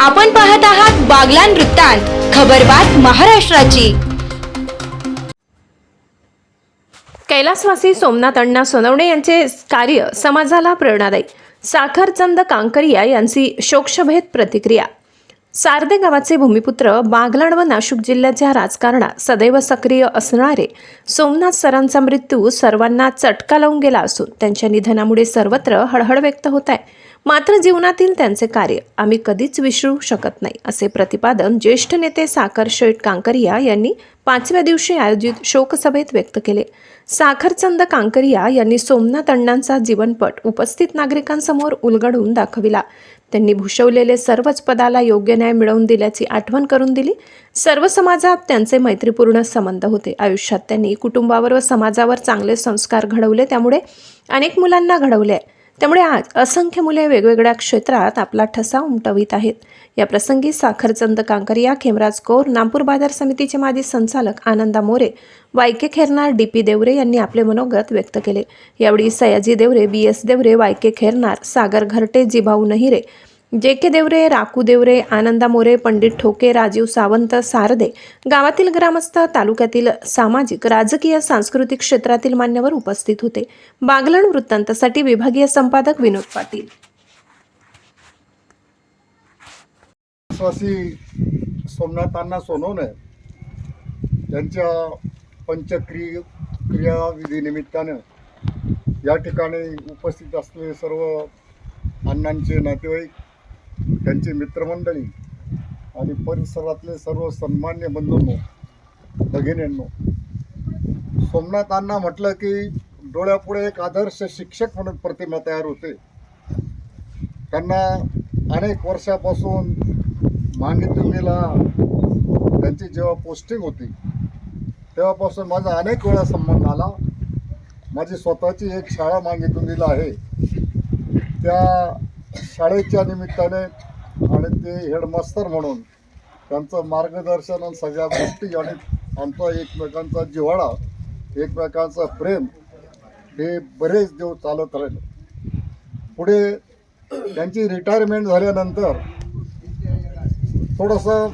आपण पाहत आहात बागलान वृत्तांत खबरबात महाराष्ट्राची. कैलासवासी सोमनाथ अण्णा सोनवणे यांचे कार्य समाजाला प्रेरणादायी. साखरचंद कांकरिया यांची शोकशभेद प्रतिक्रिया. सारदे गावाचे भूमिपुत्र बागलाण व नाशिक जिल्ह्याच्या राजकारणात सदैव सक्रिय असणारे सोमनाथ सरांचा मृत्यू सर्वांना चटका लावून गेला असून त्यांच्या निधनामुळे सर्वत्र हळहळ व्यक्त होत आहे. मात्र जीवनातील त्यांचे कार्य आम्ही कधीच विसरू शकत नाही असे प्रतिपादन ज्येष्ठ नेते साखर शेठ कांकरिया यांनी पाचव्या दिवशी आयोजित शोकसभेत व्यक्त केले. साखरचंद कांकरिया यांनी सोमनाथ अण्णांचा जीवनपट उपस्थित नागरिकांसमोर उलगडून दाखविला. त्यांनी भूषवलेले सर्वच पदाला योग्य न्याय मिळवून दिल्याची आठवण करून दिली. सर्व समाजात त्यांचे मैत्रीपूर्ण संबंध होते. आयुष्यात त्यांनी कुटुंबावर व समाजावर चांगले संस्कार घडवले. त्यामुळे अनेक मुलांना घडवले आहे. त्यामुळे आज असंख्य मुले वेगवेगळ्या क्षेत्रात आपला ठसा उमटवित आहेत. या प्रसंगी साखरचंद कांकरिया खेमराज कोर नागपूर बाजार समितीचे माजी संचालक Ananda More Y K Khairnar D P Deore यांनी आपले मनोगत व्यक्त केले. यावेळी Sayaji Deore B S Deore Y K Khairnar Sagar Gharte Jibhau Nahire जे के देवरे राकू देवरे आनंदा मोरे पंडित ठोके राजीव सावंत सारदे गावातील ग्रामस्थ तालुक्यातील सामाजिक राजकीय सांस्कृतिक क्षेत्रातील मान्यवर उपस्थित होते. बागलण वृत्तांतासाठी विभागीय संपादक विनोद पाटील. सोमनाथांना सोनवणे त्यांच्या पंचक्रिय क्रियाविधीनिमित्तानं या ठिकाणी उपस्थित असलेले सर्व अण्णांचे नातेवाईक त्यांची मित्रमंडळी आणि परिसरातले सर्व सन्मान्य बंधूंनो भगिनींनो सोमनाथांना म्हटलं की डोळ्यापुढे एक आदर्श शिक्षक म्हणून प्रतिमा तयार होते. त्यांना अनेक वर्षापासून मागितुंगीला त्यांची जेव्हा पोस्टिंग होती तेव्हापासून माझा अनेक वेळा संबंध आला. माझी स्वतःची एक शाळा मागितुंगीला आहे. त्या शाळेच्या निमित्ताने आणि ते हेडमास्तर म्हणून त्यांचं मार्गदर्शन आणि सगळ्या गोष्टी आणि आमचा एकमेकांचा जिव्हाळा एकमेकांचं प्रेम हे बरेच दिवस चालत राहिलं. पुढे त्यांची रिटायरमेंट झाल्यानंतर थोडंसं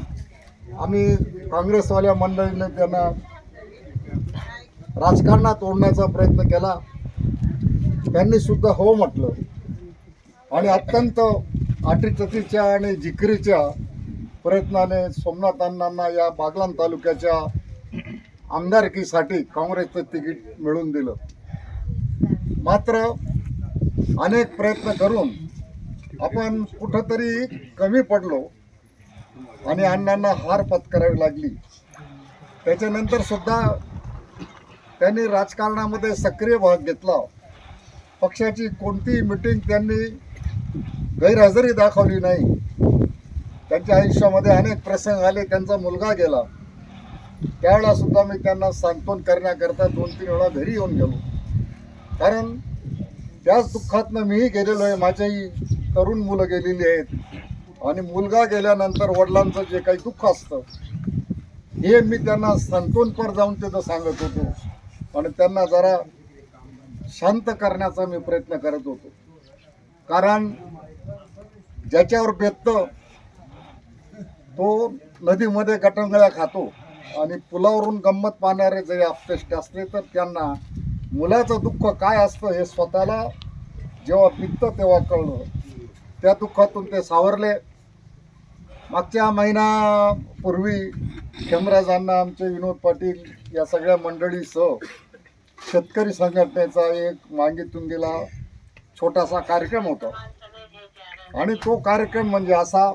आम्ही काँग्रेसवाल्या मंडळीने त्यांना राजकारणात ओढण्याचा प्रयत्न केला. त्यांनी सुद्धा हो म्हटलं. आणि अत्यंत अटीतटीच्या आणि जिकरीच्या प्रयत्नाने सोमनाथ अण्णांना या बागलान तालुक्याच्या आमदारकीसाठी काँग्रेसचं तिकीट मिळवून दिलं. मात्र अनेक प्रयत्न करून आपण कुठंतरी कमी पडलो आणि अण्णांना हार पत्करावी लागली. त्याच्यानंतर सुद्धा त्यांनी राजकारणामध्ये सक्रिय भाग घेतला. पक्षाची कोणतीही मिटिंग त्यांनी गैरहजेरी दाखवली नाही. त्यांच्या आयुष्यामध्ये अनेक प्रसंग आले त्यांचा मुलगा गेला. त्यावेळेला सुद्धा मी त्यांना सांत्वन करण्याकरता दोन तीन वेळा घरी येऊन गेलो. कारण त्याच दुःखातनं मीही गेलेलो आहे. माझ्याही तरुण मुलं गेलेली आहेत. आणि मुलगा गेल्यानंतर वडिलांचं जे काही दुःख असतं हे मी त्यांना सांत्वनपर जाऊन तिथं सांगत होतो. आणि त्यांना जरा शांत करण्याचा मी प्रयत्न करत होतो. कारण ज्याच्यावर बेततं तो नदीमध्ये गटंगळ्या खातो. आणि पुलावरून गंमत पाहणारे जरी आपतेष्ट असले तर त्यांना मुलाचं दुःख काय असतं हे स्वतःला जेव्हा पिकतं तेव्हा कळलं. त्या दुःखातून ते सावरले. मागच्या महिन्यापूर्वी खेमराजांना आमचे विनोद पाटील या सगळ्या मंडळीसह शेतकरी संघटनेचा एक मागितून दिला. छोटासा कार्यक्रम होता. आणि तो कार्यक्रम म्हणजे असा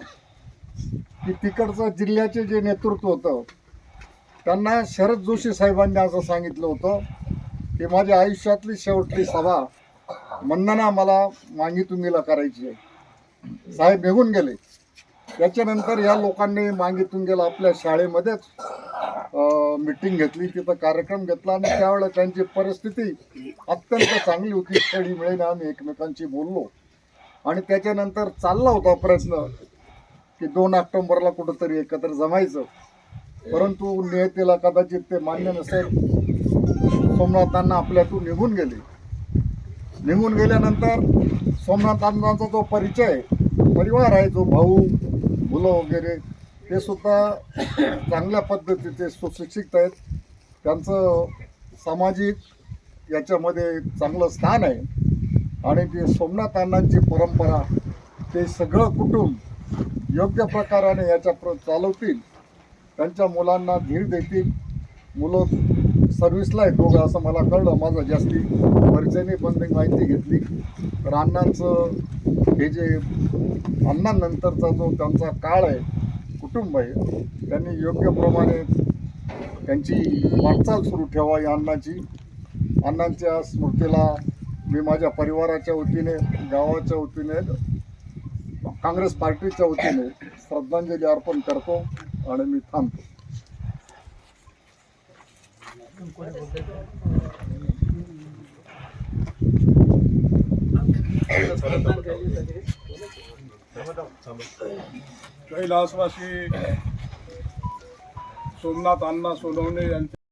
की तिकडचं जिल्ह्याचे जे नेतृत्व होतं त्यांना शरद जोशी साहेबांनी असं सांगितलं होतं की माझ्या आयुष्यातली शेवटली सभा मंदना मला मागितुंगीला करायची आहे. साहेब निघून गेले. त्याच्यानंतर या लोकांनी मागितून आपल्या शाळेमध्येच मिटिंग घेतली तिथं कार्यक्रम घेतला आणि त्यावेळेला त्यांची परिस्थिती अत्यंत चांगली होती. खेळी मिळेल आम्ही एकमेकांशी बोललो. आणि त्याच्यानंतर चालला होता प्रयत्न की दोन ऑक्टोबरला कुठंतरी एकत्र जमायचं. परंतु नेतेला कदाचित ते मान्य नसेल. सोमनाथांना आपल्यातून निघून गेले. निघून गेल्यानंतर सोमनाथांचा जो परिचय परिवार आहे जो भाऊ मुलं वगैरे ते सुद्धा चांगल्या पद्धतीचे सुशिक्षित आहेत. त्यांचं सामाजिक याच्यामध्ये चांगलं स्थान आहे. आणि ते सोमनाथ अण्णांची परंपरा ते सगळं कुटुंब योग्य प्रकाराने याच्या प्र चालवतील. त्यांच्या मुलांना धीर देतील. मुलं सर्व्हिसला आहेत दोघं असं मला कळलं. माझं जास्ती परिचयने पण मी माहिती घेतली. तर अण्णांचं हे जे अण्णांनंतरचा जो त्यांचा काळ आहे कुटुंब आहे त्यांनी योग्य प्रमाणे त्यांची वाटचाल सुरू ठेवावी अण्णाची अण्णांच्या स्मृतीला मी माझ्या परिवाराच्या वतीने गावाच्या वतीने काँग्रेस पार्टीच्या वतीने श्रद्धांजली अर्पण करतो आणि मी थांबतो. कैलासवासी सोमनाथ अण्णा सोनवणे यांचे